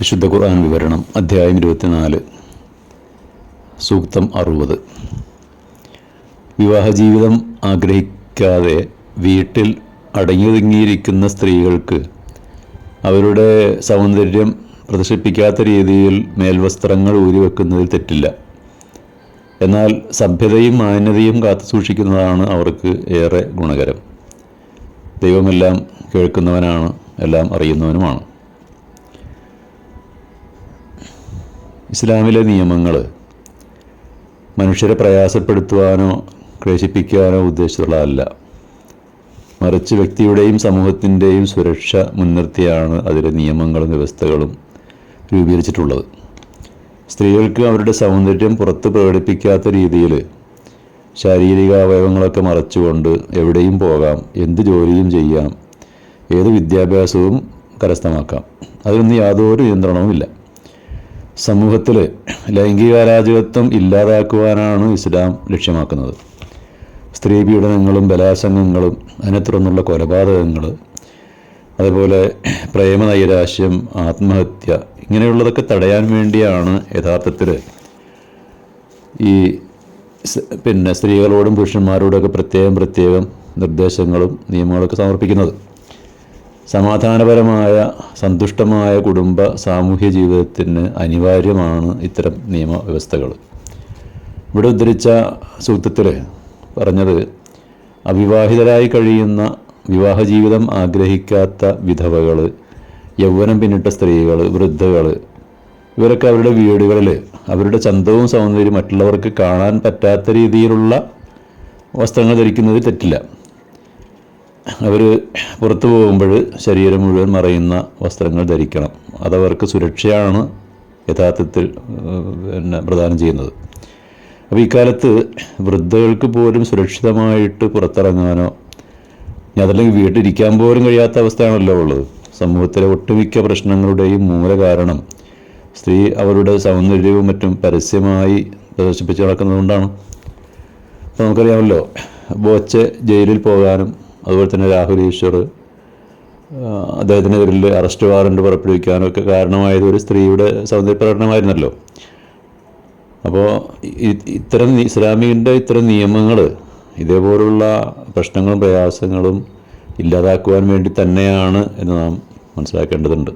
വിശുദ്ധ ഖുർആൻ വിവരണം അധ്യായം ഇരുപത്തിനാല്. സൂക്തം അറുപത്. വിവാഹ ജീവിതം ആഗ്രഹിക്കാതെ വീട്ടിൽ അടങ്ങിയൊതുങ്ങിയിരിക്കുന്ന സ്ത്രീകൾക്ക് അവരുടെ സൗന്ദര്യം പ്രദർശിപ്പിക്കാത്ത രീതിയിൽ മേൽവസ്ത്രങ്ങൾ ഊരിവെക്കുന്നതിൽ തെറ്റില്ല. എന്നാൽ സഭ്യതയും മാന്യതയും കാത്തു സൂക്ഷിക്കുന്നതാണ് അവർക്ക് ഏറെ ഗുണകരം. ദൈവമെല്ലാം കേൾക്കുന്നവനാണ് എല്ലാം അറിയുന്നവനുമാണ്. ഇസ്ലാമിലെ നിയമങ്ങൾ മനുഷ്യരെ പ്രയാസപ്പെടുത്തുവാനോ ക്ലേശിപ്പിക്കാനോ ഉദ്ദേശിച്ചുള്ളതല്ല മറിച്ച് വ്യക്തിയുടെയും സമൂഹത്തിന്റെയും സുരക്ഷ മുൻനിർത്തിയാണ് അതിലെ നിയമങ്ങളും വ്യവസ്ഥകളും രൂപീകരിച്ചിട്ടുള്ളത്. സ്ത്രീകൾക്ക് അവരുടെ സൗന്ദര്യം പുറത്ത് പ്രകടിപ്പിക്കാത്ത രീതിയിൽ ശാരീരിക അവയവങ്ങളൊക്കെ മറച്ചുകൊണ്ട് എവിടെയും പോകാം എന്ത് ജോലിയും ചെയ്യാം ഏത് വിദ്യാഭ്യാസവും കരസ്ഥമാക്കാം. അതിനൊന്നും യാതൊരു നിയന്ത്രണവുമില്ല. സമൂഹത്തിൽ ലൈംഗിക അരാജകത്വം ഇല്ലാതാക്കുവാനാണ് ഇസ്ലാം ലക്ഷ്യമാക്കുന്നത്. സ്ത്രീ പീഡനങ്ങളും ബലാസംഗങ്ങളും അതിനെ തുടർന്നുള്ള കൊലപാതകങ്ങൾ അതുപോലെ പ്രേമനൈരാശ്യം ആത്മഹത്യ ഇങ്ങനെയുള്ളതൊക്കെ തടയാൻ വേണ്ടിയാണ് യഥാർത്ഥത്തിൽ ഈ പിന്നെ സ്ത്രീകളോടും പുരുഷന്മാരോടൊക്കെ പ്രത്യേകം പ്രത്യേകം നിർദ്ദേശങ്ങളും നിയമങ്ങളൊക്കെ സമർപ്പിക്കുന്നത്. സമാധാനപരമായ സന്തുഷ്ടമായ കുടുംബ സാമൂഹ്യ ജീവിതത്തിന് അനിവാര്യമാണ് ഇത്തരം നിയമവ്യവസ്ഥകൾ. ഇവിടെ ഉദ്ധരിച്ച സൂത്രത്തിൽ പറഞ്ഞത് അവിവാഹിതരായി കഴിയുന്ന വിവാഹ ജീവിതം ആഗ്രഹിക്കാത്ത വിധവകൾ യൗവനം പിന്നിട്ട സ്ത്രീകൾ വൃദ്ധകൾ ഇവരൊക്കെ അവരുടെ വീടുകളിൽ അവരുടെ ചന്തവും സൗന്ദര്യവും മറ്റുള്ളവർക്ക് കാണാൻ പറ്റാത്ത രീതിയിലുള്ള വസ്ത്രങ്ങൾ ധരിക്കുന്നതിൽ തെറ്റില്ല. അവർ പുറത്തു പോകുമ്പോൾ ശരീരം മുഴുവൻ മറയുന്ന വസ്ത്രങ്ങൾ ധരിക്കണം. അതവർക്ക് സുരക്ഷയാണ് യഥാർത്ഥത്തിൽ പിന്നെ പ്രദാനം ചെയ്യുന്നത്. അപ്പോൾ ഇക്കാലത്ത് വൃദ്ധകൾക്ക് പോലും സുരക്ഷിതമായിട്ട് പുറത്തിറങ്ങാനോ അതല്ലെങ്കിൽ വീട്ടിലിരിക്കാൻ പോലും കഴിയാത്ത അവസ്ഥയാണല്ലോ ഉള്ളത്. സമൂഹത്തിലെ ഒട്ടുമിക്ക പ്രശ്നങ്ങളുടെയും മൂല കാരണം സ്ത്രീ അവരുടെ സൗന്ദര്യവും മറ്റും പരസ്യമായി പ്രദർശിപ്പിച്ച് നടക്കുന്നതുകൊണ്ടാണ്. അപ്പോൾ നമുക്കറിയാമല്ലോ ബോച്ചെ ജയിലിൽ പോകാനും അതുപോലെ തന്നെ രാഹുൽ ഈശ്വർ അദ്ദേഹത്തിനെതിരിൽ അറസ്റ്റ് വാറണ്ട് പുറപ്പെടുവിക്കാനൊക്കെ കാരണമായത് ഒരു സ്ത്രീയുടെ സൗന്ദര്യ പ്രകടനമായിരുന്നല്ലോ. അപ്പോൾ ഇത്തരം ഇസ്ലാമിന്റെ ഇത്തരം നിയമങ്ങൾ ഇതേപോലുള്ള പ്രശ്നങ്ങളും പ്രയാസങ്ങളും ഇല്ലാതാക്കുവാൻ വേണ്ടി തന്നെയാണ് എന്ന് നാം മനസ്സിലാക്കേണ്ടതുണ്ട്.